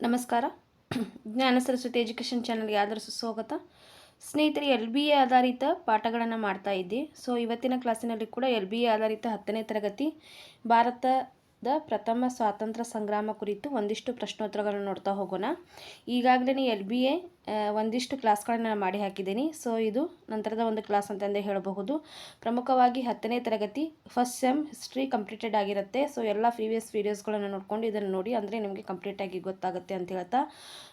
ನಮಸ್ಕಾರ. ಜ್ಞಾನ ಸರಸ್ವತಿ ಎಜುಕೇಷನ್ ಚಾನಲ್ಗೆ ಆದರೂ ಸುಸ್ವಾಗತ ಸ್ನೇಹಿತರೆ, ಎಲ್ ಬಿ ಎ ಆಧಾರಿತ ಪಾಠಗಳನ್ನು ಮಾಡ್ತಾ ಇದ್ದೆ. ಸೊ ಇವತ್ತಿನ ಕ್ಲಾಸಿನಲ್ಲಿ ಕೂಡ ಎಲ್ ಬಿ ಎ ಆಧಾರಿತ ಹತ್ತನೇ ತರಗತಿ ಭಾರತದ ಪ್ರಥಮ ಸ್ವಾತಂತ್ರ್ಯ ಸಂಗ್ರಾಮ ಕುರಿತು ಒಂದಿಷ್ಟು ಪ್ರಶ್ನೋತ್ತರಗಳನ್ನು ನೋಡ್ತಾ ಹೋಗೋಣ. ಈಗಾಗಲೇ ಎಲ್ ಬಿ ಎ ಒಂದಿಷ್ಟು ಕ್ಲಾಸ್ಗಳನ್ನು ನಾನು ಮಾಡಿ ಹಾಕಿದ್ದೀನಿ. ಸೊ, ಇದು ನಂತರದ ಒಂದು ಕ್ಲಾಸ್ ಅಂತಂದೇ ಹೇಳಬಹುದು. ಪ್ರಮುಖವಾಗಿ ಹತ್ತನೇ ತರಗತಿ ಫಸ್ಟ್ ಸೆಮ್ ಹಿಸ್ಟ್ರಿ ಕಂಪ್ಲೀಟೆಡ್ ಆಗಿರುತ್ತೆ. ಸೊ, ಎಲ್ಲ ಪ್ರೀವಿಯಸ್ ವೀಡಿಯೋಸ್ಗಳನ್ನು ನೋಡ್ಕೊಂಡು ಇದನ್ನು ನೋಡಿ ಅಂದರೆ ನಿಮಗೆ ಕಂಪ್ಲೀಟಾಗಿ ಗೊತ್ತಾಗುತ್ತೆ ಅಂತ ಹೇಳ್ತಾ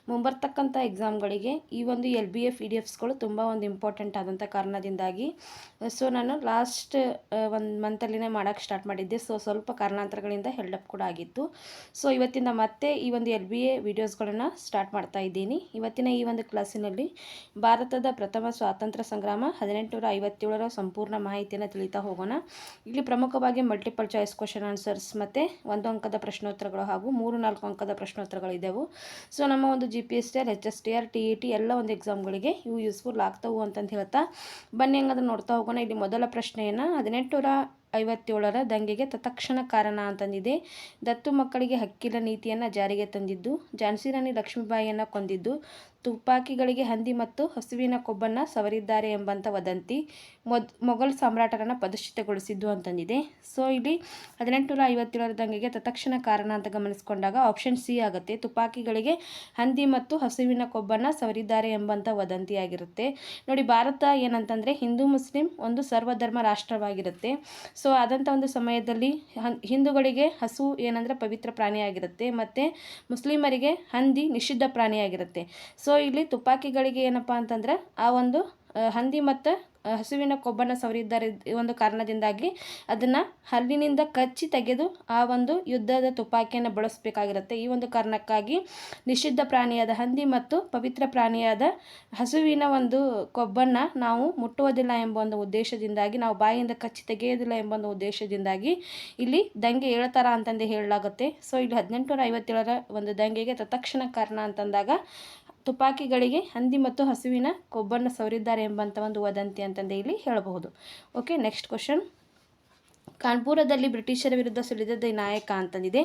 ಮುಂಬರ್ತಕ್ಕಂಥ ಎಕ್ಸಾಮ್ಗಳಿಗೆ ಈ ಒಂದು L B A P D ಎಫ್ಸ್ಗಳು ತುಂಬ ಒಂದು ಇಂಪಾರ್ಟೆಂಟ್ ಆದಂಥ ಕಾರಣದಿಂದಾಗಿ. ಸೊ, ನಾನು ಲಾಸ್ಟ್ ಒಂದು ಮಂತಲ್ಲಿನೇ ಮಾಡೋಕ್ಕೆ ಸ್ಟಾರ್ಟ್ ಮಾಡಿದ್ದೆ. ಸೊ, ಸ್ವಲ್ಪ ಕಾರಣಾಂತರಗಳಿಂದ ಹೆಲ್ಡಪ್ ಕೂಡ ಆಗಿತ್ತು. ಸೊ ಇವತ್ತಿಂದ ಮತ್ತೆ ಈ ಒಂದು ಎಲ್ ಬಿ ಎ ವಿಡಿಯೋಸ್ಗಳನ್ನು ಸ್ಟಾರ್ಟ್ ಮಾಡ್ತಾ ಇದ್ದೀನಿ. ಇವತ್ತಿನ ಈ ಒಂದು ಕ್ಲಾಸಿನಲ್ಲಿ ಭಾರತದ ಪ್ರಥಮ ಸ್ವಾತಂತ್ರ್ಯ ಸಂಗ್ರಾಮ ಹದಿನೆಂಟುನೂರ ಐವತ್ತೇಳರ ಸಂಪೂರ್ಣ ಮಾಹಿತಿಯನ್ನು ತಿಳಿತಾ ಹೋಗೋಣ. ಇಲ್ಲಿ ಪ್ರಮುಖವಾಗಿ ಮಲ್ಟಿಪಲ್ ಚಾಯ್ಸ್ ಕ್ವಶನ್ ಆನ್ಸರ್ಸ್ ಮತ್ತು ಒಂದು ಅಂಕದ ಪ್ರಶ್ನೋತ್ತರಗಳು ಹಾಗೂ ಮೂರು ನಾಲ್ಕು ಅಂಕದ ಪ್ರಶ್ನೋತ್ತರಗಳು ಇದ್ದವು ಸೊ ನಮ್ಮ ಒಂದು G P S T R H S T R T E T ಎಲ್ಲ ಒಂದು ಎಕ್ಸಾಮ್ಗಳಿಗೆ ಇವು ಯೂಸ್ಫುಲ್ ಆಗ್ತವು ಅಂತಂದು ಹೇಳ್ತಾ ಬನ್ನಿ ಹಂಗದನ್ನು ನೋಡ್ತಾ ಹೋಗೋಣ. ಇಲ್ಲಿ ಮೊದಲ ಪ್ರಶ್ನೆಯನ್ನು ಹದಿನೆಂಟುನೂರ ಐವತ್ತೇಳರ ದಂಗೆಗೆ ತತ್ಕ್ಷಣ ಕಾರಣ ಅಂತಂದಿದೆ. ದತ್ತು ಮಕ್ಕಳಿಗೆ ಹಕ್ಕಿಲ ನೀತಿಯನ್ನು ಜಾರಿಗೆ ತಂದಿದ್ದು ಝಾನ್ಸಿ ರಾಣಿ ಲಕ್ಷ್ಮೀಬಾಯಿಯನ್ನು ಕೊಂದಿದ್ದು ತುಪಾಕಿಗಳಿಗೆ ಹಂದಿ ಮತ್ತು ಹಸುವಿನ ಕೊಬ್ಬನ್ನು ಸವರಿದ್ದಾರೆ ಎಂಬಂಥ ವದಂತಿ ಮೊದ್, ಮೊಘಲ್ ಸಾಮ್ರಾಟರನ್ನು ಪ್ರದರ್ಶಿತಗೊಳಿಸಿದ್ದು ಅಂತಂದಿದೆ. ಸೊ, ಇಲ್ಲಿ ಹದಿನೆಂಟುನೂರ ಐವತ್ತೇಳರ ದಂಗೆಗೆ ತತ್ಕ್ಷಣ ಕಾರಣ ಅಂತ ಗಮನಿಸಿಕೊಂಡಾಗ ಆಪ್ಷನ್ ಸಿ ಆಗುತ್ತೆ. ತುಪಾಕಿಗಳಿಗೆ ಹಂದಿ ಮತ್ತು ಹಸುವಿನ ಕೊಬ್ಬನ್ನು ಸವರಿದ್ದಾರೆ ಎಂಬಂಥ ವದಂತಿ ಆಗಿರುತ್ತೆ ನೋಡಿ, ಭಾರತ ಏನಂತಂದರೆ ಹಿಂದೂ ಮುಸ್ಲಿಂ ಒಂದು ಸರ್ವಧರ್ಮ ರಾಷ್ಟ್ರವಾಗಿರುತ್ತೆ. ಸೊ ಆದಂಥ ಒಂದು ಸಮಯದಲ್ಲಿ ಹಿಂದೂಗಳಿಗೆ ಹಸು ಏನಂದರೆ ಪವಿತ್ರ ಪ್ರಾಣಿಯಾಗಿರುತ್ತೆ ಮತ್ತು ಮುಸ್ಲಿಮರಿಗೆ ಹಂದಿ ನಿಷಿದ್ಧ ಪ್ರಾಣಿಯಾಗಿರುತ್ತೆ. ಸೊ ಇಲ್ಲಿ ತುಪಾಕಿಗಳಿಗೆ ಏನಪ್ಪ ಅಂತಂದ್ರೆ, ಆ ಒಂದು ಹಂದಿ ಮತ್ತು ಹಸುವಿನ ಕೊಬ್ಬನ್ನು ಸವರಿದ್ದಾರೆ ಈ ಒಂದು ಕಾರಣದಿಂದಾಗಿ ಅದನ್ನು ಹಲ್ಲಿನಿಂದ ಕಚ್ಚಿ ತೆಗೆದು ಆ ಒಂದು ಯುದ್ಧದ ತುಪಾಕಿಯನ್ನು ಬಳಸಬೇಕಾಗಿರುತ್ತೆ. ಈ ಒಂದು ಕಾರಣಕ್ಕಾಗಿ ನಿಷಿದ್ಧ ಪ್ರಾಣಿಯಾದ ಹಂದಿ ಮತ್ತು ಪವಿತ್ರ ಪ್ರಾಣಿಯಾದ ಹಸುವಿನ ಒಂದು ಕೊಬ್ಬನ್ನು ನಾವು ಮುಟ್ಟುವುದಿಲ್ಲ ಎಂಬ ಒಂದು ಉದ್ದೇಶದಿಂದಾಗಿ, ನಾವು ಬಾಯಿಯಿಂದ ಕಚ್ಚಿ ತೆಗೆಯೋದಿಲ್ಲ ಎಂಬ ಒಂದು ಉದ್ದೇಶದಿಂದಾಗಿ ಇಲ್ಲಿ ದಂಗೆ ಹೇಳ್ತಾರ ಅಂತಂದು ಹೇಳಲಾಗುತ್ತೆ. ಸೊ ಇಲ್ಲಿ ಹದಿನೆಂಟುನೂರ ಐವತ್ತೇಳರ ಒಂದು ದಂಗೆಗೆ ತತ್ಕ್ಷಣ ಕಾರಣ ಅಂತಂದಾಗ ತುಪಾಕಿಗಳಿಗೆ ಹಂದಿ ಮತ್ತು ಹಸುವಿನ ಕೊಬ್ಬನ್ನು ಸವರಿದ್ದಾರೆ ಎಂಬಂಥ ಒಂದು ವದಂತಿ ಅಂತಂದು ಇಲ್ಲಿ ಹೇಳಬಹುದು. ಓಕೆ ನೆಕ್ಸ್ಟ್ ಕ್ವಶನ್ ಕಾನ್ಪುರದಲ್ಲಿ ಬ್ರಿಟಿಷರ ವಿರುದ್ಧ ಸುಳಿದ ನಾಯಕ ಅಂತಂದಿದೆ.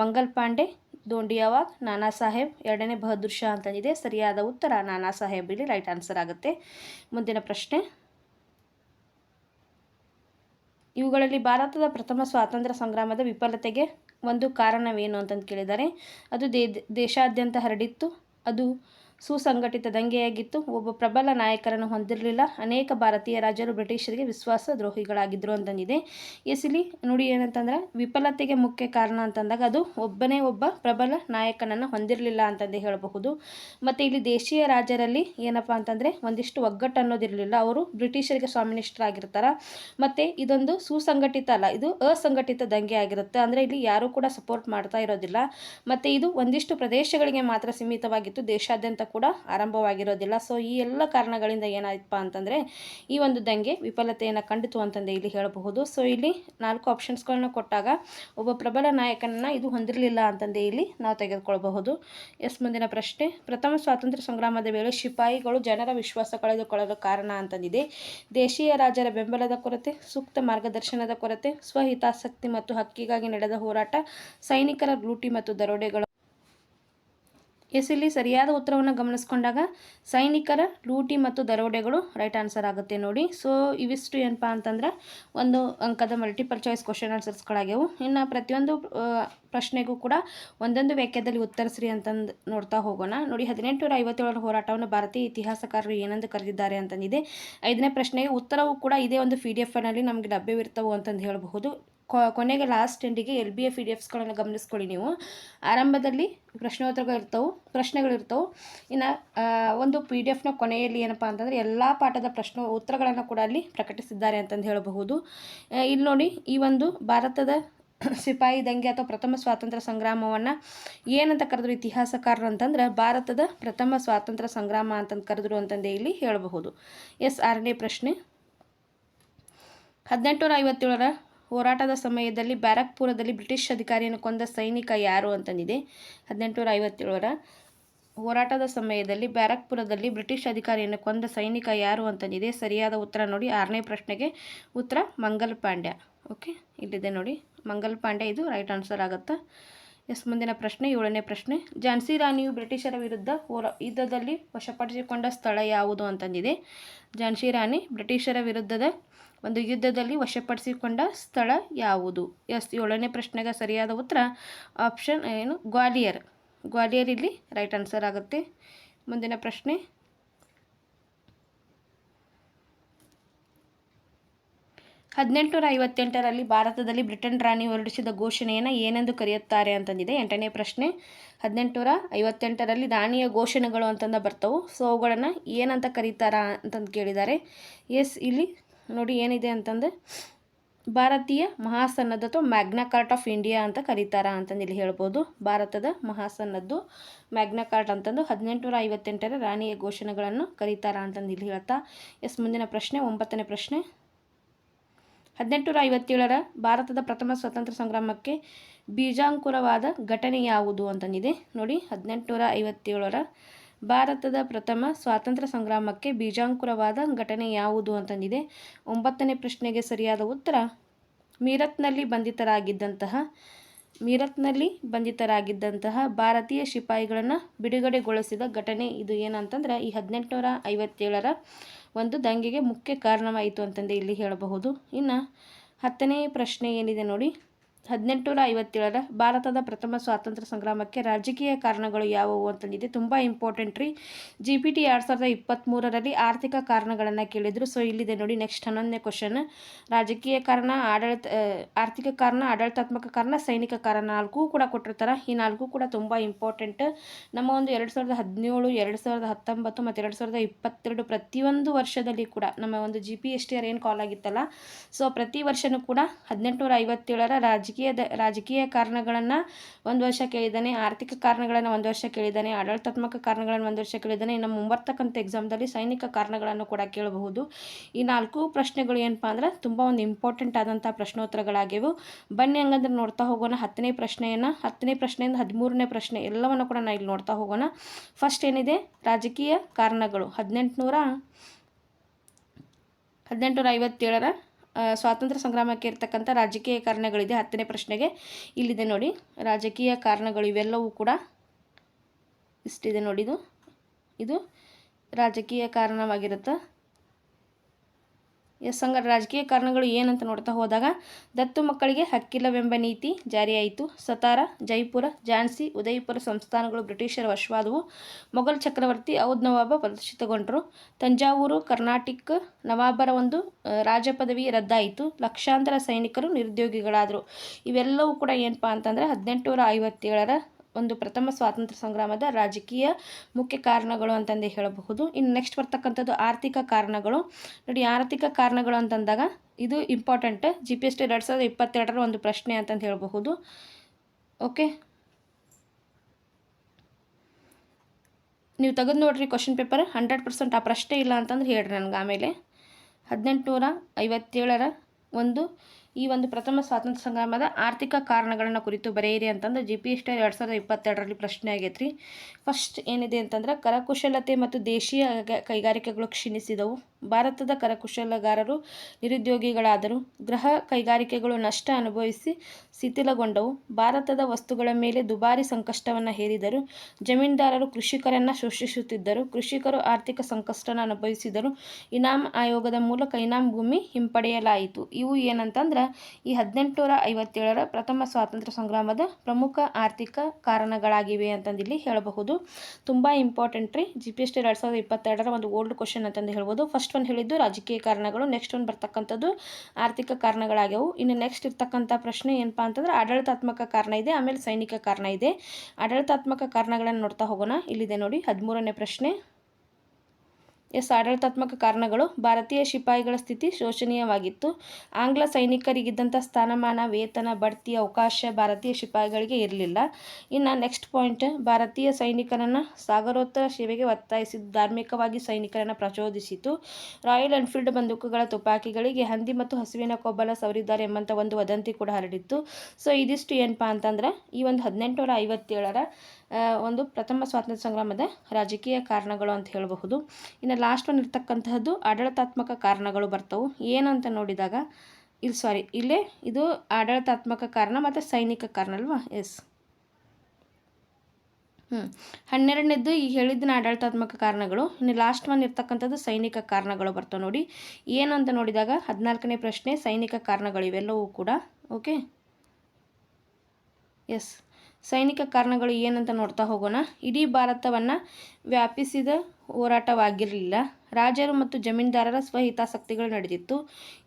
ಮಂಗಲ್ ಪಾಂಡೆ, ದೋಂಡಿಯಾವಾಗ್, ನಾನಾ ಸಾಹೇಬ್, ಎರಡನೇ ಬಹದ್ದೂರ್ ಶಾ ಅಂತಂದಿದೆ. ಸರಿಯಾದ ಉತ್ತರ ನಾನಾ ಸಾಹೇಬ್ ಇಲ್ಲಿ ರೈಟ್ ಆನ್ಸರ್ ಆಗುತ್ತೆ. ಮುಂದಿನ ಪ್ರಶ್ನೆ. ಇವುಗಳಲ್ಲಿ ಭಾರತದ ಪ್ರಥಮ ಸ್ವಾತಂತ್ರ್ಯ ಸಂಗ್ರಾಮದ ವಿಫಲತೆಗೆ ಒಂದು ಕಾರಣವೇನು ಅಂತಂದು ಕೇಳಿದ್ದಾರೆ ಅದು ದೇಶಾದ್ಯಂತ ಹರಡಿತ್ತು. ಅದು ಸುಸಂಘಟಿತ ದಂಗೆಯಾಗಿತ್ತು ಒಬ್ಬ ಪ್ರಬಲ ನಾಯಕರನ್ನು ಹೊಂದಿರಲಿಲ್ಲ. ಅನೇಕ ಭಾರತೀಯ ರಾಜರು ಬ್ರಿಟಿಷರಿಗೆ ವಿಶ್ವಾಸ ದ್ರೋಹಿಗಳಾಗಿದ್ದರು ಅಂತಂದಿದೆ. ಎಸಿಲಿ ನುಡಿ ಏನಂತಂದ್ರೆ, ವಿಫಲತೆಗೆ ಮುಖ್ಯ ಕಾರಣ ಅಂತಂದಾಗ ಅದು ಒಬ್ಬನೇ ಒಬ್ಬ ಪ್ರಬಲ ನಾಯಕನನ್ನು ಹೊಂದಿರಲಿಲ್ಲ ಅಂತಂದು ಹೇಳಬಹುದು. ಮತ್ತು ಇಲ್ಲಿ ದೇಶೀಯ ರಾಜರಲ್ಲಿ ಏನಪ್ಪಾ ಅಂತಂದರೆ, ಒಂದಿಷ್ಟು ಒಗ್ಗಟ್ಟು ಅನ್ನೋದಿರಲಿಲ್ಲ. ಅವರು ಬ್ರಿಟಿಷರಿಗೆ ಸ್ವಾಮಿನಿಷ್ಠರಾಗಿರ್ತಾರೆ ಮತ್ತು ಇದೊಂದು ಸುಸಂಘಟಿತ ಅಲ್ಲ, ಇದು ಅಸಂಘಟಿತ ದಂಗೆ ಆಗಿರುತ್ತೆ. ಅಂದರೆ ಇಲ್ಲಿ ಯಾರೂ ಕೂಡ ಸಪೋರ್ಟ್ ಮಾಡ್ತಾ ಇರೋದಿಲ್ಲ. ಮತ್ತು ಇದು ಒಂದಿಷ್ಟು ಪ್ರದೇಶಗಳಿಗೆ ಮಾತ್ರ ಸೀಮಿತವಾಗಿತ್ತು. ದೇಶಾದ್ಯಂತ ಕೂಡ ಆರಂಭವಾಗಿರೋದಿಲ್ಲ. ಸೊ ಈ ಎಲ್ಲ ಕಾರಣಗಳಿಂದ ಏನಾಯ್ತಪ್ಪ ಅಂತಂದರೆ, ಈ ಒಂದು ದಂಗೆ ವಿಫಲತೆಯನ್ನು ಕಂಡಿತು ಅಂತಂದೇ ಇಲ್ಲಿ ಹೇಳಬಹುದು. ಸೊ ಇಲ್ಲಿ ನಾಲ್ಕು ಆಪ್ಷನ್ಸ್ಗಳನ್ನ ಕೊಟ್ಟಾಗ ಒಬ್ಬ ಪ್ರಬಲ ನಾಯಕನನ್ನು ಇದು ಹೊಂದಿರಲಿಲ್ಲ ಅಂತಂದೇ ಇಲ್ಲಿ ನಾವು ತೆಗೆದುಕೊಳ್ಳಬಹುದು ಎಸ್ ಮುಂದಿನ ಪ್ರಶ್ನೆ, ಪ್ರಥಮ ಸ್ವಾತಂತ್ರ್ಯ ಸಂಗ್ರಾಮದ ವೇಳೆ ಶಿಪಾಯಿಗಳು ಜನರ ವಿಶ್ವಾಸ ಕಳೆದುಕೊಳ್ಳಲು ಕಾರಣ ಅಂತಂದಿದೆ. ದೇಶೀಯ ರಾಜರ ಬೆಂಬಲದ ಕೊರತೆ, ಸೂಕ್ತ ಮಾರ್ಗದರ್ಶನದ ಕೊರತೆ, ಸ್ವಹಿತಾಸಕ್ತಿ ಮತ್ತು ಹಕ್ಕಿಗಾಗಿ ನಡೆದ ಹೋರಾಟ, ಸೈನಿಕರ ಲೂಟಿ ಮತ್ತು ದರೋಡೆಗಳು ಎಸ್ ಇಲ್ಲಿ ಸರಿಯಾದ ಉತ್ತರವನ್ನು ಗಮನಿಸ್ಕೊಂಡಾಗ ಸೈನಿಕರ ಲೂಟಿ ಮತ್ತು ದರೋಡೆಗಳು ರೈಟ್ ಆನ್ಸರ್ ಆಗುತ್ತೆ ನೋಡಿ. ಸೊ ಇವಿಷ್ಟು ಏನಪ್ಪ ಅಂತಂದ್ರೆ ಒಂದು ಅಂಕದ ಮಲ್ಟಿಪಲ್ ಚಾಯ್ಸ್ ಕ್ವಶನ್ ಆನ್ಸರ್ಸ್ಗಳಾಗ್ಯವು ಇನ್ನು ಪ್ರತಿಯೊಂದು ಪ್ರಶ್ನೆಗೂ ಕೂಡ ಒಂದೊಂದು ವ್ಯಾಖ್ಯದಲ್ಲಿ ಉತ್ತರಿಸ್ರಿ ಅಂತಂದು ನೋಡ್ತಾ ಹೋಗೋಣ. ನೋಡಿ ಹದಿನೆಂಟುನೂರ ಐವತ್ತೇಳರ ಹೋರಾಟವನ್ನು ಭಾರತೀಯ ಇತಿಹಾಸಕಾರರು ಏನೆಂದು ಕರೆದಿದ್ದಾರೆ ಅಂತಂದಿದೆ. ಐದನೇ ಪ್ರಶ್ನೆಗೆ ಉತ್ತರವು ಕೂಡ ಇದೇ ಒಂದು ಪಿ ಡಿ ಎಫ್ನಲ್ಲಿ ನಮಗೆ ಲಭ್ಯವಿರ್ತವು ಅಂತಂದು ಹೇಳಬಹುದು. ಕೊನೆಗೆ last ಎಂಡಿಗೆ L B F E D ಎಫ್ಸ್ಗಳನ್ನು ಗಮನಿಸ್ಕೊಳ್ಳಿ ನೀವು. ಆರಂಭದಲ್ಲಿ ಪ್ರಶ್ನೋತ್ತರಗಳಿರ್ತವೆ ಪ್ರಶ್ನೆಗಳಿರ್ತವೆ ಇನ್ನು ಒಂದು ಪಿ ಡಿ ಎಫ್ನ ಕೊನೆಯಲ್ಲಿ ಏನಪ್ಪ ಅಂತಂದರೆ ಎಲ್ಲ ಪಾಠದ ಪ್ರಶ್ನೆ ಉತ್ತರಗಳನ್ನು ಕೂಡ ಅಲ್ಲಿ ಪ್ರಕಟಿಸಿದ್ದಾರೆ ಅಂತಂದು ಹೇಳಬಹುದು. ಇಲ್ಲಿ ನೋಡಿ, ಈ ಒಂದು ಭಾರತದ ಸಿಪಾಯಿ ದಂಗೆ ಅಥವಾ ಪ್ರಥಮ ಸ್ವಾತಂತ್ರ್ಯ ಸಂಗ್ರಾಮವನ್ನು ಏನಂತ ಕರೆದ್ರು ಇತಿಹಾಸಕಾರರು ಅಂತಂದ್ರೆ ಭಾರತದ ಪ್ರಥಮ ಸ್ವಾತಂತ್ರ್ಯ ಸಂಗ್ರಾಮ ಅಂತಂದು ಕರೆದ್ರು ಅಂತಂದೇ ಇಲ್ಲಿ ಹೇಳಬಹುದು. ಎಸ್, ಆರನೇ ಪ್ರಶ್ನೆ. ಹದಿನೆಂಟುನೂರ ಐವತ್ತೇಳರ ಹೋರಾಟದ ಸಮಯದಲ್ಲಿ ಬ್ಯಾರಕ್ಪುರದಲ್ಲಿ ಬ್ರಿಟಿಷ್ ಅಧಿಕಾರಿಯನ್ನು ಕೊಂದ ಸೈನಿಕ ಯಾರು ಅಂತಂದಿದೆ. ಹದಿನೆಂಟುನೂರ ಐವತ್ತೇಳರ ಹೋರಾಟದ ಸಮಯದಲ್ಲಿ ಬ್ಯಾರಕ್ಪುರದಲ್ಲಿ ಬ್ರಿಟಿಷ್ ಅಧಿಕಾರಿಯನ್ನು ಕೊಂದ ಸೈನಿಕ ಯಾರು ಅಂತಂದಿದೆ. ಸರಿಯಾದ ಉತ್ತರ ನೋಡಿ. ಆರನೇ ಪ್ರಶ್ನೆಗೆ ಉತ್ತರ, ಮಂಗಲ್ ಪಾಂಡ್ಯ. ಓಕೆ, ಇಲ್ಲಿದೆ ನೋಡಿ. ಮಂಗಲ್ ಪಾಂಡ್ಯ, ಇದು ರೈಟ್ ಆನ್ಸರ್ ಆಗುತ್ತೆ? ಎಸ್, ಮುಂದಿನ ಪ್ರಶ್ನೆ, ಏಳನೇ ಪ್ರಶ್ನೆ. ಝಾನ್ಸಿ ರಾಣಿಯು ಬ್ರಿಟಿಷರ ವಿರುದ್ಧ ಹೋರಾ, ಯುದ್ಧದಲ್ಲಿ ವಶಪಡಿಸಿಕೊಂಡ ಸ್ಥಳ ಯಾವುದು ಅಂತಂದಿದೆ. ಝಾನ್ಸಿ ರಾಣಿ ಬ್ರಿಟಿಷರ ವಿರುದ್ಧದ ಒಂದು ಯುದ್ಧದಲ್ಲಿ ವಶಪಡಿಸಿಕೊಂಡ ಸ್ಥಳ ಯಾವುದು? ಎಸ್, ಏಳನೇ ಪ್ರಶ್ನೆಗೆ ಸರಿಯಾದ ಉತ್ತರ, ಆಪ್ಷನ್ ಏನು? ಗ್ವಾಲಿಯರ್. ಗ್ವಾಲಿಯರ್ ಇಲ್ಲಿ ರೈಟ್ ಆನ್ಸರ್ ಆಗುತ್ತೆ. ಮುಂದಿನ ಪ್ರಶ್ನೆ. ಹದಿನೆಂಟುನೂರ ಐವತ್ತೆಂಟರಲ್ಲಿ ಭಾರತದಲ್ಲಿ ಬ್ರಿಟನ್ ರಾಣಿ ಹೊರಡಿಸಿದ ಘೋಷಣೆಯನ್ನು ಏನೆಂದು ಕರೆಯುತ್ತಾರೆ ಅಂತಂದಿದೆ. ಎಂಟನೇ ಪ್ರಶ್ನೆ. ಹದಿನೆಂಟುನೂರ ಐವತ್ತೆಂಟರಲ್ಲಿ ರಾಣಿಯ ಘೋಷಣೆಗಳು ಅಂತಂದ ಬರ್ತವೆ. ಸೊ ಅವುಗಳನ್ನು ಏನಂತ ಕರೀತಾರ ಅಂತಂದು ಕೇಳಿದ್ದಾರೆ. ಎಸ್, ಇಲ್ಲಿ ನೋಡಿ ಏನಿದೆ ಅಂತಂದು ಭಾರತೀಯ ಮಹಾಸನ್ನದ್ದು ಅಥವಾ ಮ್ಯಾಗ್ನಾ ಕಾರ್ಟ್ ಆಫ್ ಇಂಡಿಯಾ ಅಂತ ಕರೀತಾರ ಅಂತಂದು ಇಲ್ಲಿ ಹೇಳ್ಬೋದು. ಭಾರತದ ಮಹಾಸನ್ನದ್ದು ಮ್ಯಾಗ್ನಾ ಕಾರ್ಟ್ ಅಂತಂದು ಹದಿನೆಂಟುನೂರ ಐವತ್ತೆಂಟರ ರಾಣಿಯ ಘೋಷಣೆಗಳನ್ನು ಕರೀತಾರ ಅಂತಂದು ಇಲ್ಲಿ ಹೇಳ್ತಾ. ಎಸ್, ಮುಂದಿನ ಪ್ರಶ್ನೆ, ಒಂಬತ್ತನೇ ಪ್ರಶ್ನೆ. ಹದಿನೆಂಟುನೂರ ಐವತ್ತೇಳರ ಭಾರತದ ಪ್ರಥಮ ಸ್ವಾತಂತ್ರ್ಯ ಸಂಗ್ರಾಮಕ್ಕೆ ಬೀಜಾಂಕುರವಾದ ಘಟನೆ ಯಾವುದು ಅಂತಂದಿದೆ. ನೋಡಿ ಹದಿನೆಂಟುನೂರ ಐವತ್ತೇಳರ ಭಾರತದ ಪ್ರಥಮ ಸ್ವಾತಂತ್ರ್ಯ ಸಂಗ್ರಾಮಕ್ಕೆ ಬೀಜಾಂಕುರವಾದ ಘಟನೆ ಯಾವುದು ಅಂತಂದಿದೆ. ಒಂಬತ್ತನೇ ಪ್ರಶ್ನೆಗೆ ಸರಿಯಾದ ಉತ್ತರ, ಮೀರತ್ನಲ್ಲಿ ಬಂಧಿತರಾಗಿದ್ದಂತಹ ಮೀರತ್ನಲ್ಲಿ ಬಂಧಿತರಾಗಿದ್ದಂತಹ ಭಾರತೀಯ ಶಿಪಾಯಿಗಳನ್ನು ಬಿಡುಗಡೆಗೊಳಿಸಿದ ಘಟನೆ ಇದು ಏನಂತಂದ್ರೆ, ಈ ಹದಿನೆಂಟುನೂರ ಐವತ್ತೇಳರ ಒಂದು ದಂಗೆಗೆ ಮುಖ್ಯ ಕಾರಣವಾಯಿತು ಅಂತಂದು ಇಲ್ಲಿ ಹೇಳಬಹುದು. ಇನ್ನು ಹತ್ತನೇ ಪ್ರಶ್ನೆ ಏನಿದೆ ನೋಡಿ. ಹದಿನೆಂಟುನೂರ ಐವತ್ತೇಳರ ಭಾರತದ ಪ್ರಥಮ ಸ್ವಾತಂತ್ರ್ಯ ಸಂಗ್ರಾಮಕ್ಕೆ ರಾಜಕೀಯ ಕಾರಣಗಳು ಯಾವುವು ಅಂತಂದಿದೆ ತುಂಬ ಇಂಪಾರ್ಟೆಂಟ್ ರೀ. ಜಿ ಪಿ ಟಿ ಎರಡು ಸಾವಿರದ ಇಪ್ಪತ್ತ್ಮೂರರಲ್ಲಿ ಆರ್ಥಿಕ ಕಾರಣಗಳನ್ನು ಕೇಳಿದರು. ಸೊ ಇಲ್ಲಿದೆ ನೋಡಿ ನೆಕ್ಸ್ಟ್ ಹನ್ನೊಂದನೇ ಕ್ವಶನ್ ರಾಜಕೀಯ ಕಾರಣ, ಆಡಳಿತ ಆರ್ಥಿಕ ಕಾರಣ, ಆಡಳಿತಾತ್ಮಕ ಕಾರಣ, ಸೈನಿಕ ಕಾರಣ ನಾಲ್ಕು ಕೂಡ ಕೊಟ್ಟಿರ್ತಾರೆ. ಈ ನಾಲ್ಕು ಕೂಡ ತುಂಬ ಇಂಪಾರ್ಟೆಂಟ್ ನಮ್ಮ ಒಂದು ಎರಡು ಸಾವಿರದ ಹದಿನೇಳು, ಎರಡು ಸಾವಿರದ ಹತ್ತೊಂಬತ್ತು ಮತ್ತು ಎರಡು ಸಾವಿರದ ಇಪ್ಪತ್ತೆರಡು ಪ್ರತಿಯೊಂದು ವರ್ಷದಲ್ಲಿ ಕೂಡ ನಮ್ಮ ಒಂದು G P S T R ಏನು ಕಾಲ್ ಆಗಿತ್ತಲ್ಲ? ಸೊ ಪ್ರತಿ ವರ್ಷನೂ ಕೂಡ ಹದಿನೆಂಟುನೂರ ಐವತ್ತೇಳರ ರಾಜಕೀಯ ರಾಜಕೀಯದ, ರಾಜಕೀಯ ಕಾರಣಗಳನ್ನು ಒಂದು ವರ್ಷ ಕೇಳಿದ್ದಾನೆ, ಆರ್ಥಿಕ ಕಾರಣಗಳನ್ನು ಒಂದು ವರ್ಷ ಕೇಳಿದ್ದಾನೆ, ಆಡಳಿತಾತ್ಮಕ ಕಾರಣಗಳನ್ನು ಒಂದು ವರ್ಷ ಕೇಳಿದ್ದಾನೆ, ಇನ್ನು ಮುಂಬರ್ತಕ್ಕಂಥ ಎಕ್ಸಾಮ್ದಲ್ಲಿ ಸೈನಿಕ ಕಾರಣಗಳನ್ನು ಕೂಡ ಕೇಳಬಹುದು. ಈ ನಾಲ್ಕು ಪ್ರಶ್ನೆಗಳು ಏನಪ್ಪ ಅಂದ್ರೆ ತುಂಬ ಒಂದು ಇಂಪಾರ್ಟೆಂಟ್ ಆದಂಥ ಪ್ರಶ್ನೋತ್ತರಗಳಾಗಿವೆ ಬನ್ನಿ ಹಂಗಂದ್ರೆ ನೋಡ್ತಾ ಹೋಗೋಣ, ಹತ್ತನೇ ಪ್ರಶ್ನೆಯನ್ನು. ಹತ್ತನೇ ಪ್ರಶ್ನೆಯಿಂದ ಹದಿಮೂರನೇ ಪ್ರಶ್ನೆ ಎಲ್ಲವನ್ನು ಕೂಡ ನಾವು ಇಲ್ಲಿ ನೋಡ್ತಾ ಹೋಗೋಣ. ಫಸ್ಟ್ ಏನಿದೆ? ರಾಜಕೀಯ ಕಾರಣಗಳು. ಹದಿನೆಂಟುನೂರ ಹದಿನೆಂಟುನೂರ ಐವತ್ತೇಳರ ಸ್ವಾತಂತ್ರ್ಯ ಸಂಗ್ರಾಮಕ್ಕೆ ಇರ್ತಕ್ಕಂಥ ರಾಜಕೀಯ ಕಾರಣಗಳಿದೆ. ಹತ್ತನೇ ಪ್ರಶ್ನೆಗೆ ಇಲ್ಲಿದೆ ನೋಡಿ. ರಾಜಕೀಯ ಕಾರಣಗಳು ಇವೆಲ್ಲವೂ ಕೂಡ ಇಷ್ಟಿದೆ ನೋಡಿ ಇದು. ಇದು ರಾಜಕೀಯ ಕಾರಣವಾಗಿರುತ್ತೆ ಸಂಘ ರಾಜಕೀಯ ಕಾರಣಗಳು ಏನಂತ ನೋಡ್ತಾ ಹೋದಾಗ, ದತ್ತು ಮಕ್ಕಳಿಗೆ ಹಕ್ಕಿಲ್ಲವೆಂಬ ನೀತಿ ಜಾರಿಯಾಯಿತು. ಸತಾರ, ಜೈಪುರ, ಝಾನ್ಸಿ, ಉದಯಪುರ ಸಂಸ್ಥಾನಗಳು ಬ್ರಿಟಿಷರ ವಶವಾದವು. ಮೊಘಲ್ ಚಕ್ರವರ್ತಿ ಔದ್ ನವಾಬ ಪ್ರದರ್ಶಿತಗೊಂಡರು ತಂಜಾವೂರು, ಕರ್ನಾಟಕ ನವಾಬರ ಒಂದು ರಾಜ ಪದವಿ ರದ್ದಾಯಿತು. ಲಕ್ಷಾಂತರ ಸೈನಿಕರು ನಿರುದ್ಯೋಗಿಗಳಾದರು. ಇವೆಲ್ಲವೂ ಕೂಡ ಏನಪ್ಪಾ ಅಂತಂದರೆ, ಹದಿನೆಂಟುನೂರ ಐವತ್ತೇಳರ ಒಂದು ಪ್ರಥಮ ಸ್ವಾತಂತ್ರ್ಯ ಸಂಗ್ರಾಮದ ರಾಜಕೀಯ ಮುಖ್ಯ ಕಾರಣಗಳು ಅಂತಂದು ಹೇಳಬಹುದು. ಇನ್ನು ನೆಕ್ಸ್ಟ್ ಬರ್ತಕ್ಕಂಥದ್ದು ಆರ್ಥಿಕ ಕಾರಣಗಳು. ನೋಡಿ, ಆರ್ಥಿಕ ಕಾರಣಗಳು ಅಂತಂದಾಗ ಇದು important G P S T ಎರಡು ಸಾವಿರದ ಇಪ್ಪತ್ತೆರಡರ ಒಂದು ಪ್ರಶ್ನೆ ಅಂತಂದು ಹೇಳಬಹುದು. ಓಕೆ ನೀವು ತೆಗೆದು ನೋಡ್ರಿ ಕ್ವಶನ್ ಪೇಪರ್ ಹಂಡ್ರೆಡ್ ಪರ್ಸೆಂಟ್ ಆ ಪ್ರಶ್ನೆ ಇಲ್ಲ ಅಂತಂದ್ರೆ ಹೇಳ್ರಿ ನನಗೆ ಆಮೇಲೆ. ಹದಿನೆಂಟುನೂರ ಐವತ್ತೇಳರ ಒಂದು ಈ ಒಂದು ಪ್ರಥಮ ಸ್ವಾತಂತ್ರ್ಯ ಸಂಗ್ರಾಮದ ಆರ್ಥಿಕ ಕಾರಣಗಳನ್ನು ಕುರಿತು ಬರೆಯಿರಿ ಅಂತಂದು ಜಿ ಪಿ ಎಸ್ ಟಿ ಎರಡು ಸಾವಿರದ ಇಪ್ಪತ್ತೆರಡರಲ್ಲಿ ಪ್ರಶ್ನೆ ಆಗೈತೆ ಫಸ್ಟ್ ಏನಿದೆ ಅಂತಂದ್ರೆ, ಕರಕುಶಲತೆ ಮತ್ತು ದೇಶೀಯ ಕೈಗಾರಿಕೆಗಳು ಕ್ಷೀಣಿಸಿದವು. ಭಾರತದ ಕರಕುಶಲಗಾರರು, ನಿರುದ್ಯೋಗಿಗಳಾದರು. ಗೃಹ ಕೈಗಾರಿಕೆಗಳು ನಷ್ಟ ಅನುಭವಿಸಿ ಶಿಥಿಲಗೊಂಡವು. ಭಾರತದ ವಸ್ತುಗಳ ಮೇಲೆ ದುಬಾರಿ ಸಂಕಷ್ಟವನ್ನು ಹೇರಿದರು, ಜಮೀನ್ದಾರರು ಕೃಷಿಕರನ್ನು ಶೋಷಿಸುತ್ತಿದ್ದರು. ಕೃಷಿಕರು ಆರ್ಥಿಕ ಸಂಕಷ್ಟನ ಅನುಭವಿಸಿದರು, ಇನಾಮ್ ಆಯೋಗದ ಮೂಲಕ ಇನಾಮ್ ಭೂಮಿ ಹಿಂಪಡೆಯಲಾಯಿತು. ಇವು ಏನಂತಂದ್ರೆ, ಈ ಹದಿನೆಂಟುನೂರ ಐವತ್ತೇಳರ ಪ್ರಥಮ ಸ್ವಾತಂತ್ರ್ಯ ಸಂಗ್ರಾಮದ ಪ್ರಮುಖ ಆರ್ಥಿಕ ಕಾರಣಗಳಾಗಿವೆ ಅಂತಂದು ಇಲ್ಲಿ ಹೇಳಬಹುದು. ತುಂಬ ಇಂಪಾರ್ಟೆಂಟ್ ರೀ. ಜಿ ಪಿ ಎಸ್ ಟಿ ಎರಡು ಸಾವಿರದ ಇಪ್ಪತ್ತೆರಡರ ಒಂದು ಓಲ್ಡ್ ಕ್ವಶನ್ ಅಂತಂದು ಹೇಳ್ಬೋದು. ಫಸ್ಟ್ ಒಂದು ಹೇಳಿದ್ದು, ರಾಜಕೀಯ ಕಾರಣಗಳು. ನೆಕ್ಸ್ಟ್ ಒಂದು ಬರ್ತಕ್ಕಂಥದ್ದು, ಆರ್ಥಿಕ ಕಾರಣಗಳಾಗ್ಯವು. ಇನ್ನು ನೆಕ್ಸ್ಟ್ ಇರ್ತಕ್ಕಂಥ ಪ್ರಶ್ನೆ ಏನಪ್ಪಾ ಅಂತಂದ್ರೆ ಆಡಳಿತಾತ್ಮಕ ಕಾರಣ ಇದೆ, ಆಮೇಲೆ ಸೈನಿಕ ಕಾರಣ ಇದೆ. ಆಡಳಿತಾತ್ಮಕ ಕಾರಣಗಳನ್ನು ನೋಡ್ತಾ ಹೋಗೋಣ. ಇಲ್ಲಿದೆ ನೋಡಿ ಹದಿಮೂರನೇ ಪ್ರಶ್ನೆ. ಎಸ್ ಆಡಳಿತಾತ್ಮಕ ಕಾರಣಗಳು ಭಾರತೀಯ ಶಿಪಾಯಿಗಳ ಸ್ಥಿತಿ ಶೋಚನೀಯವಾಗಿತ್ತು. ಆಂಗ್ಲ ಸೈನಿಕರಿಗಿದ್ದಂಥ ಸ್ಥಾನಮಾನ, ವೇತನ, ಬಡ್ತಿ, ಅವಕಾಶ ಭಾರತೀಯ ಶಿಪಾಯಿಗಳಿಗೆ ಇರಲಿಲ್ಲ. ಇನ್ನು ನೆಕ್ಸ್ಟ್ ಪಾಯಿಂಟ್, ಭಾರತೀಯ ಸೈನಿಕರನ್ನು ಸಾಗರೋತ್ತರ ಸೇವೆಗೆ ಒತ್ತಾಯಿಸಿದ್ದು ಧಾರ್ಮಿಕವಾಗಿ ಸೈನಿಕರನ್ನು ಪ್ರಚೋದಿಸಿತು. ರಾಯಲ್ ಎನ್ಫೀಲ್ಡ್ ಬಂದೂಕುಗಳ ತುಪಾಕಿಗಳಿಗೆ ಹಂದಿ ಮತ್ತು ಹಸುವಿನ ಕೊಬ್ಬಲ ಸವರಿದ್ದಾರೆ ಎಂಬಂಥ ಒಂದು ವದಂತಿ ಕೂಡ ಹರಡಿತ್ತು. ಸೊ, ಇದಿಷ್ಟು ಏನಪ್ಪ ಅಂತಂದ್ರೆ, ಈ ಒಂದು ಹದಿನೆಂಟುನೂರ ಐವತ್ತೇಳರ ಒಂದು ಪ್ರಥಮ ಸ್ವಾತಂತ್ರ್ಯ ಸಂಗ್ರಾಮದ ರಾಜಕೀಯ ಕಾರಣಗಳು ಅಂತ ಹೇಳಬಹುದು. ಇನ್ನು ಲಾಸ್ಟ್ ಒನ್ ಇರ್ತಕ್ಕಂತಹದ್ದು ಆಡಳಿತಾತ್ಮಕ ಕಾರಣಗಳು ಬರ್ತವು. ಏನು ಅಂತ ನೋಡಿದಾಗ ಇಲ್ಲಿ ಸಾರಿ ಇಲ್ಲೇ ಇದು ಆಡಳಿತಾತ್ಮಕ ಕಾರಣ ಮತ್ತು ಸೈನಿಕ ಕಾರಣ ಅಲ್ವಾ? ಎಸ್ ಹ್ಞೂ ಹನ್ನೆರಡನೇದ್ದು ಈಗ ಹೇಳಿದ್ದನ್ನ ಆಡಳಿತಾತ್ಮಕ ಕಾರಣಗಳು. ಇನ್ನು ಲಾಸ್ಟ್ ಒನ್ ಇರ್ತಕ್ಕಂಥದ್ದು ಸೈನಿಕ ಕಾರಣಗಳು ಬರ್ತವೆ ನೋಡಿ. ಏನು ಅಂತ ನೋಡಿದಾಗ, ಹದಿನಾಲ್ಕನೇ ಪ್ರಶ್ನೆ ಸೈನಿಕ ಕಾರಣಗಳು ಇವೆಲ್ಲವೂ ಕೂಡ ಓಕೆ ಎಸ್ ಸೈನಿಕ ಕಾರಣಗಳು ಏನಂತ ನೋಡ್ತಾ ಹೋಗೋಣ. ಇಡೀ ಭಾರತವನ್ನು ವ್ಯಾಪಿಸಿದ ಹೋರಾಟವಾಗಿರಲಿಲ್ಲ. ರಾಜರು ಮತ್ತು ಜಮೀನ್ದಾರರ ಸ್ವಹಿತಾಸಕ್ತಿಗಳು ನಡೆದಿತ್ತು.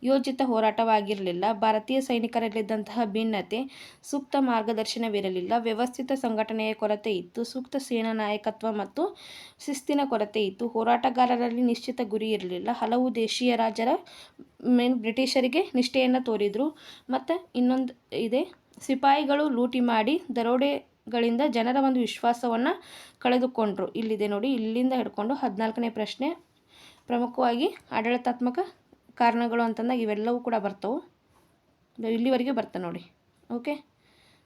ಯೋಜಿತ ಹೋರಾಟವಾಗಿರಲಿಲ್ಲ. ಭಾರತೀಯ ಸೈನಿಕರಲ್ಲಿದ್ದಂತಹ ಭಿನ್ನತೆ, ಸೂಕ್ತ ಮಾರ್ಗದರ್ಶನವಿರಲಿಲ್ಲ. ವ್ಯವಸ್ಥಿತ ಸಂಘಟನೆಯ ಕೊರತೆ ಇತ್ತು. ಸೂಕ್ತ ಸೇನಾ ನಾಯಕತ್ವ ಮತ್ತು ಶಿಸ್ತಿನ ಕೊರತೆ ಇತ್ತು. ಹೋರಾಟಗಾರರಲ್ಲಿ ನಿಶ್ಚಿತ ಗುರಿ ಇರಲಿಲ್ಲ. ಹಲವು ದೇಶೀಯ ರಾಜರ ಮೇನ್ ಬ್ರಿಟಿಷರಿಗೆ ನಿಷ್ಠೆಯನ್ನು ತೋರಿದರು. ಮತ್ತು ಇನ್ನೊಂದು ಇದೆ. ಸಿಪಾಯಿಗಳು ಲೂಟಿ ಮಾಡಿ ದರೋಡೆಗಳಿಂದ ಜನರ ಒಂದು ವಿಶ್ವಾಸವನ್ನು ಕಳೆದುಕೊಂಡ್ರು. ಇಲ್ಲಿದೆ ನೋಡಿ, ಇಲ್ಲಿಂದ ಹಿಡ್ಕೊಂಡು ಹದಿನಾಲ್ಕನೇ ಪ್ರಶ್ನೆ. ಪ್ರಮುಖವಾಗಿ ಆಡಳಿತಾತ್ಮಕ ಕಾರಣಗಳು ಅಂತಂದಾಗ ಇವೆಲ್ಲವೂ ಕೂಡ ಬರ್ತವೆ. ಇಲ್ಲಿವರೆಗೆ ಬರ್ತವೆ ನೋಡಿ. ಓಕೆ?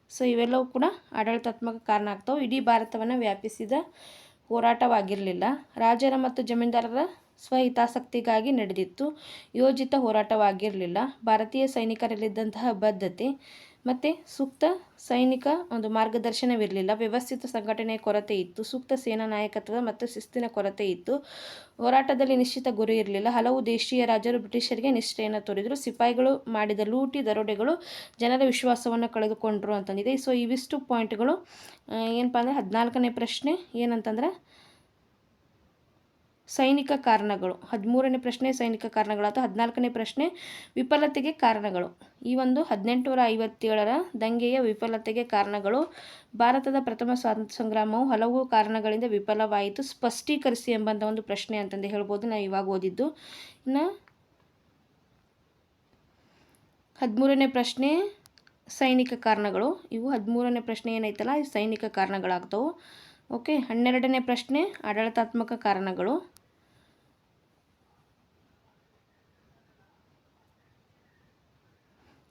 ಸೊ, ಇವೆಲ್ಲವೂ ಕೂಡ ಆಡಳಿತಾತ್ಮಕ ಕಾರಣ ಆಗ್ತವೆ. ಇಡೀ ಭಾರತವನ್ನು ವ್ಯಾಪಿಸಿದ ಹೋರಾಟವಾಗಿರಲಿಲ್ಲ. ರಾಜರ ಮತ್ತು ಜಮೀನ್ದಾರರ ಸ್ವಹಿತಾಸಕ್ತಿಗಾಗಿ ನಡೆದಿತ್ತು. ಯೋಜಿತ ಹೋರಾಟವಾಗಿರಲಿಲ್ಲ. ಭಾರತೀಯ ಸೈನಿಕರಲ್ಲಿದ್ದಂತಹ ಬದ್ಧತೆ ಮತ್ತು ಸೂಕ್ತ ಸೈನಿಕ ಒಂದು ಮಾರ್ಗದರ್ಶನವಿರಲಿಲ್ಲ. ವ್ಯವಸ್ಥಿತ ಸಂಘಟನೆಯ ಕೊರತೆ ಇತ್ತು. ಸೂಕ್ತ ಸೇನಾ ನಾಯಕತ್ವ ಮತ್ತು ಶಿಸ್ತಿನ ಕೊರತೆ ಇತ್ತು. ಹೋರಾಟದಲ್ಲಿ ನಿಶ್ಚಿತ ಗುರಿ ಇರಲಿಲ್ಲ. ಹಲವು ದೇಶೀಯ ರಾಜರು ಬ್ರಿಟಿಷರಿಗೆ ನಿಷ್ಠೆಯನ್ನು ತೋರಿದರು. ಸಿಪಾಯಿಗಳು ಮಾಡಿದ ಲೂಟಿ ದರೋಡೆಗಳು ಜನರ ವಿಶ್ವಾಸವನ್ನು ಕಳೆದುಕೊಂಡರು ಅಂತಂದಿದೆ. ಸೊ ಇವಿಷ್ಟು ಪಾಯಿಂಟ್ಗಳು ಏನಪ್ಪ ಅಂದರೆ ಹದಿನಾಲ್ಕನೇ ಪ್ರಶ್ನೆ ಏನಂತಂದ್ರೆ ಸೈನಿಕ ಕಾರಣಗಳು. ಹದಿಮೂರನೇ ಪ್ರಶ್ನೆ ಸೈನಿಕ ಕಾರಣಗಳು ಅಥವಾ ಹದಿನಾಲ್ಕನೇ ಪ್ರಶ್ನೆ ವಿಫಲತೆಗೆ ಕಾರಣಗಳು. ಈ ಒಂದು ಹದಿನೆಂಟುನೂರ ಐವತ್ತೇಳರ ದಂಗೆಯ ವಿಫಲತೆಗೆ ಕಾರಣಗಳು. ಭಾರತದ ಪ್ರಥಮ ಸ್ವಾತಂತ್ರ್ಯ ಸಂಗ್ರಾಮವು ಹಲವು ಕಾರಣಗಳಿಂದ ವಿಫಲವಾಯಿತು. ಸ್ಪಷ್ಟೀಕರಿಸಿ ಎಂಬಂಥ ಒಂದು ಪ್ರಶ್ನೆ ಅಂತಂದು ಹೇಳ್ಬೋದು ನಾವು ಇವಾಗ ಓದಿದ್ದು. ಇನ್ನು ಹದಿಮೂರನೇ ಪ್ರಶ್ನೆ ಸೈನಿಕ ಕಾರಣಗಳು. ಇವು ಹದಿಮೂರನೇ ಪ್ರಶ್ನೆ ಏನೈತಲ್ಲ ಸೈನಿಕ ಕಾರಣಗಳಾಗ್ತವೆ. ಓಕೆ, ಹನ್ನೆರಡನೇ ಪ್ರಶ್ನೆ ಆಡಳಿತಾತ್ಮಕ ಕಾರಣಗಳು.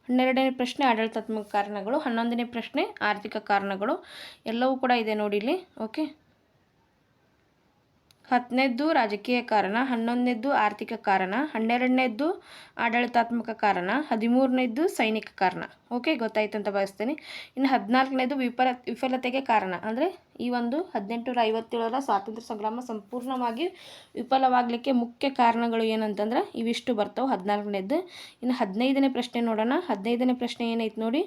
ಹನ್ನೆರಡನೇ ಪ್ರಶ್ನೆ ಆಡಳಿತಾತ್ಮಕ ಕಾರಣಗಳು ಹನ್ನೊಂದನೇ ಪ್ರಶ್ನೆ ಆರ್ಥಿಕ ಕಾರಣಗಳು ಎಲ್ಲವೂ ಕೂಡ ಇದೆ ನೋಡಿ ಇಲ್ಲಿ ಓಕೆ ಹತ್ತನೇದ್ದು ರಾಜಕೀಯ ಕಾರಣ ಹನ್ನೊಂದನೇದ್ದು ಆರ್ಥಿಕ ಕಾರಣ ಹನ್ನೆರಡನೇದ್ದು ಆಡಳಿತಾತ್ಮಕ ಕಾರಣ ಹದಿಮೂರನೇದ್ದು ಸೈನಿಕ ಕಾರಣ. ಓಕೆ ಗೊತ್ತಾಯ್ತು ಅಂತ ಭಾವಿಸ್ತೇನೆ. ಇನ್ನು ಹದಿನಾಲ್ಕನೇದು ವಿಫಲ ವಿಫಲತೆಗೆ ಕಾರಣ. ಅಂದರೆ ಈ ಒಂದು ಹದಿನೆಂಟುನೂರ ಐವತ್ತೇಳರ ಸ್ವಾತಂತ್ರ್ಯ ಸಂಗ್ರಾಮ ಸಂಪೂರ್ಣವಾಗಿ ವಿಫಲವಾಗಲಿಕ್ಕೆ ಮುಖ್ಯ ಕಾರಣಗಳು ಏನಂತಂದ್ರೆ, ಇವಿಷ್ಟು ಬರ್ತವೆ ಹದಿನಾಲ್ಕನೇದ್ದು ಇನ್ನು ಹದಿನೈದನೇ ಪ್ರಶ್ನೆ ನೋಡೋಣ. ಹದಿನೈದನೇ ಪ್ರಶ್ನೆ ಏನೈತೆ ನೋಡಿ.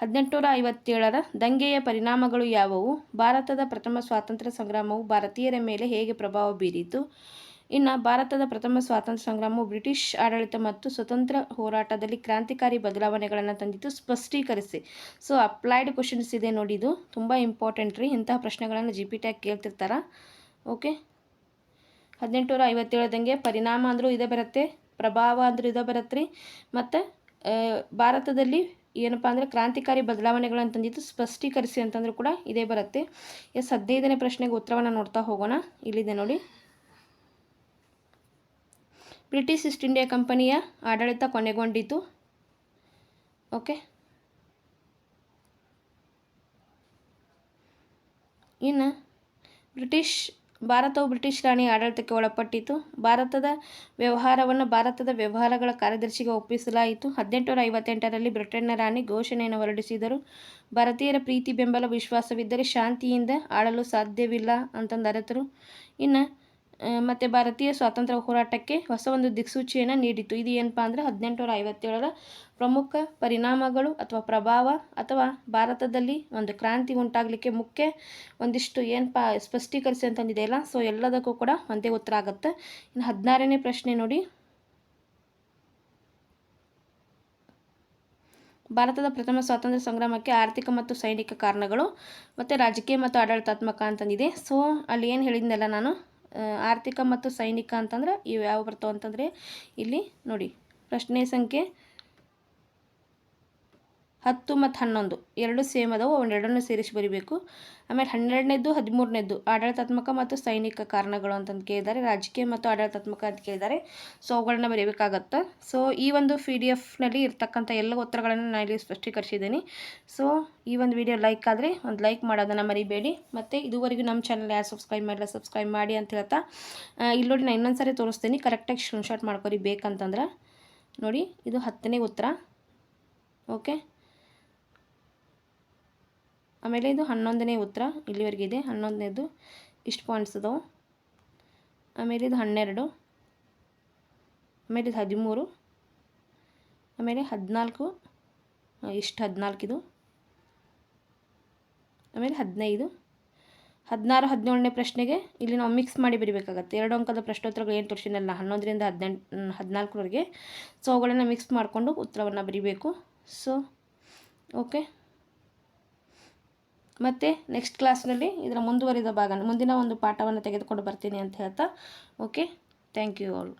ಹದಿನೆಂಟುನೂರ ಐವತ್ತೇಳರ ದಂಗೆಯ ಪರಿಣಾಮಗಳು ಯಾವುವು? ಭಾರತದ ಪ್ರಥಮ ಸ್ವಾತಂತ್ರ್ಯ ಸಂಗ್ರಾಮವು ಭಾರತೀಯರ ಮೇಲೆ ಹೇಗೆ ಪ್ರಭಾವ ಬೀರಿತು? ಇನ್ನು ಭಾರತದ ಪ್ರಥಮ ಸ್ವಾತಂತ್ರ್ಯ ಸಂಗ್ರಾಮವು ಬ್ರಿಟಿಷ್ ಆಡಳಿತ ಮತ್ತು ಸ್ವತಂತ್ರ ಹೋರಾಟದಲ್ಲಿ ಕ್ರಾಂತಿಕಾರಿ ಬದಲಾವಣೆಗಳನ್ನು ತಂದಿತು. ಸ್ಪಷ್ಟೀಕರಿಸಿ. ಸೊ ಅಪ್ಲೈಡ್ ಕ್ವಶನ್ಸ್ ಇದೆ ನೋಡಿ ಇದು. ತುಂಬ ಇಂಪಾರ್ಟೆಂಟ್ ರೀ. ಇಂತಹ ಪ್ರಶ್ನೆಗಳನ್ನು ಜಿ ಪಿ ಟ್ಯಾಗ್ ಕೇಳ್ತಿರ್ತಾರೆ. ಓಕೆ ಹದಿನೆಂಟುನೂರ ಐವತ್ತೇಳದಂಗೆ ಪರಿಣಾಮ ಅಂದರೂ ಇದೇ ಬರುತ್ತೆ. ಪ್ರಭಾವ ಅಂದರೂ ಇದೇ ಬರುತ್ತೆ ರೀ. ಮತ್ತು ಭಾರತದಲ್ಲಿ ಏನಪ್ಪ ಅಂದರೆ ಕ್ರಾಂತಿಕಾರಿ ಬದಲಾವಣೆಗಳನ್ನು ತಂದಿದ್ದು ಸ್ಪಷ್ಟೀಕರಿಸಿ ಅಂತಂದರೂ ಕೂಡ ಇದೇ ಬರುತ್ತೆ. ಎಸ್ ಹದಿನೈದನೇ ಪ್ರಶ್ನೆಗೆ ಉತ್ತರವನ್ನು ನೋಡ್ತಾ ಹೋಗೋಣ. ಇಲ್ಲಿದೆ ನೋಡಿ. ಬ್ರಿಟಿಷ್ ಈಸ್ಟ್ ಇಂಡಿಯಾ ಕಂಪನಿಯ ಆಡಳಿತ ಕೊನೆಗೊಂಡಿತು. ಓಕೆ. ಇನ್ನು ಬ್ರಿಟಿಷ್ ಭಾರತವು ಬ್ರಿಟಿಷ್ ರಾಣಿ ಆಡಳಿತಕ್ಕೆ ಒಳಪಟ್ಟಿತು. ಭಾರತದ ವ್ಯವಹಾರವನ್ನು ಭಾರತದ ವ್ಯವಹಾರಗಳ ಕಾರ್ಯದರ್ಶಿಗೆ ಒಪ್ಪಿಸಲಾಯಿತು. ಹದಿನೆಂಟುನೂರ ಐವತ್ತೆಂಟರಲ್ಲಿ ಬ್ರಿಟನ್ನ ರಾಣಿ ಘೋಷಣೆಯನ್ನು ಹೊರಡಿಸಿದರು. ಭಾರತೀಯರ ಪ್ರೀತಿ ಬೆಂಬಲ ವಿಶ್ವಾಸವಿದ್ದರೆ ಶಾಂತಿಯಿಂದ ಆಳಲು ಸಾಧ್ಯವಿಲ್ಲ ಅಂತಂದು ಇನ್ನು ಮತ್ತು ಭಾರತೀಯ ಸ್ವಾತಂತ್ರ್ಯ ಹೋರಾಟಕ್ಕೆ ಹೊಸ ಒಂದು ದಿಕ್ಸೂಚಿಯನ್ನು ನೀಡಿತು ಇದು ಏನಪ್ಪ ಅಂದರೆ ಹದಿನೆಂಟುನೂರ ಐವತ್ತೇಳರ ಪ್ರಮುಖ ಪರಿಣಾಮಗಳು ಅಥವಾ ಪ್ರಭಾವ ಅಥವಾ ಭಾರತದಲ್ಲಿ ಒಂದು ಕ್ರಾಂತಿ ಉಂಟಾಗಲಿಕ್ಕೆ ಮುಖ್ಯ ಒಂದಿಷ್ಟು ಏನಪ್ಪ ಸ್ಪಷ್ಟೀಕರಿಸಿ ಅಂತಂದಿದೆಯಲ್ಲ ಸೊ ಎಲ್ಲದಕ್ಕೂ ಕೂಡ ಒಂದೇ ಉತ್ತರ ಆಗುತ್ತೆ. ಇನ್ನು ಹದಿನಾರನೇ ಪ್ರಶ್ನೆ ನೋಡಿ. ಭಾರತದ ಪ್ರಥಮ ಸ್ವಾತಂತ್ರ್ಯ ಸಂಗ್ರಾಮಕ್ಕೆ ಆರ್ಥಿಕ ಮತ್ತು ಸೈನಿಕ ಕಾರಣಗಳು ಮತ್ತು ರಾಜಕೀಯ ಮತ್ತು ಆಡಳಿತಾತ್ಮಕ ಅಂತಂದಿದೆ. ಸೊ ಅಲ್ಲಿ ಏನು ಹೇಳಿದ್ನಲ್ಲ ನಾನು? ಆರ್ಥಿಕ ಮತ್ತು ಸೈನಿಕ ಅಂತಂದ್ರೆ ಇವು ಯಾವ ಬರ್ತಾವೆ ಅಂತಂದರೆ ಇಲ್ಲಿ ನೋಡಿ ಪ್ರಶ್ನೆ ಸಂಖ್ಯೆ ಹತ್ತು ಮತ್ತು ಹನ್ನೊಂದು. ಎರಡು ಸೇಮ್ ಅದಾವೆ ಒಂದೆರಡನ್ನು ಸೇರಿಸಿ ಬರಿಬೇಕು. ಆಮೇಲೆ ಹನ್ನೆರಡನೇದು ಹದಿಮೂರನೇದು ಆಡಳಿತಾತ್ಮಕ ಮತ್ತು ಸೈನಿಕ ಕಾರಣಗಳು ಅಂತಂದು ಕೇಳಿದ್ದಾರೆ ರಾಜಕೀಯ ಮತ್ತು ಆಡಳಿತಾತ್ಮಕ ಅಂತ ಕೇಳಿದ್ದಾರೆ ಸೊ ಅವುಗಳನ್ನ ಬರೀಬೇಕಾಗತ್ತೆ. ಸೊ ಈ ಒಂದು ಪಿ ಡಿ ಎಫ್ನಲ್ಲಿ ಇರ್ತಕ್ಕಂಥ ಎಲ್ಲ ಉತ್ತರಗಳನ್ನು ನಾನು ಇಲ್ಲಿ ಸ್ಪಷ್ಟೀಕರಿಸಿದ್ದೀನಿ. ಸೊ ಈ ಒಂದು ವಿಡಿಯೋ ಲೈಕ್ ಆದರೆ ಒಂದು ಲೈಕ್ ಮಾಡೋದನ್ನು ಮರಿಬೇಡಿ. ಮತ್ತು ಇದುವರೆಗೂ ನಮ್ಮ ಚಾನಲ್ ಯಾರು ಸಬ್ಸ್ಕ್ರೈಬ್ ಮಾಡಿಲ್ಲ ಸಬ್ಸ್ಕ್ರೈಬ್ ಮಾಡಿ ಅಂತ ಹೇಳ್ತಾ ಇಲ್ಲಿ ನೋಡಿ ನಾನು ಇನ್ನೊಂದು ಸಾರಿ ತೋರಿಸ್ತೀನಿ ಕರೆಕ್ಟಾಗಿ ಸ್ಕ್ರೀನ್ಶಾಟ್ ಮಾಡ್ಕೊರಿ ಬೇಕಂತಂದ್ರೆ. ನೋಡಿ, ಇದು ಹತ್ತನೇ ಉತ್ತರ. ಓಕೆ ಆಮೇಲೆ ಇದು ಹನ್ನೊಂದನೇ ಉತ್ತರ ಇಲ್ಲಿವರೆಗೆ ಇದೆ. ಹನ್ನೊಂದನೇದು ಇಷ್ಟು ಪಾಯಿಂಟ್ಸ್ ಅದಾವೆ ಆಮೇಲೆ ಇದು ಹನ್ನೆರಡು. ಆಮೇಲೆ ಇದು ಹದಿಮೂರು. ಆಮೇಲೆ ಹದಿನಾಲ್ಕು. ಇಷ್ಟು ಹದಿನಾಲ್ಕಿದು ಆಮೇಲೆ ಹದಿನೈದು. ಹದಿನಾರು, ಹದಿನೇಳನೇ ಪ್ರಶ್ನೆಗೆ ಇಲ್ಲಿ ನಾವು ಮಿಕ್ಸ್ ಮಾಡಿ ಬರಿಬೇಕಾಗತ್ತೆ. ಎರಡು ಅಂಕದ ಪ್ರಶ್ನೋತ್ತರಗಳು ಏನು ತೋರಿಸಿನಲ್ಲ ಹನ್ನೊಂದರಿಂದ ಹದಿನೆಂಟು ಹದಿನಾಲ್ಕರವರೆಗೆ. ಸೊ ಅವುಗಳನ್ನು ಮಿಕ್ಸ್ ಮಾಡಿಕೊಂಡು ಉತ್ತರವನ್ನು ಬರಿಬೇಕು. ಸೊ ಓಕೆ ಮತ್ತು ನೆಕ್ಸ್ಟ್ ಕ್ಲಾಸ್ನಲ್ಲಿ ಇದರ ಮುಂದುವರಿದ ಭಾಗ ಮುಂದಿನ ಒಂದು ಪಾಠವನ್ನು ತೆಗೆದುಕೊಂಡು ಬರ್ತೀನಿ ಅಂತ ಹೇಳ್ತಾ ಓಕೆ ಥ್ಯಾಂಕ್ ಯು ಆಲ್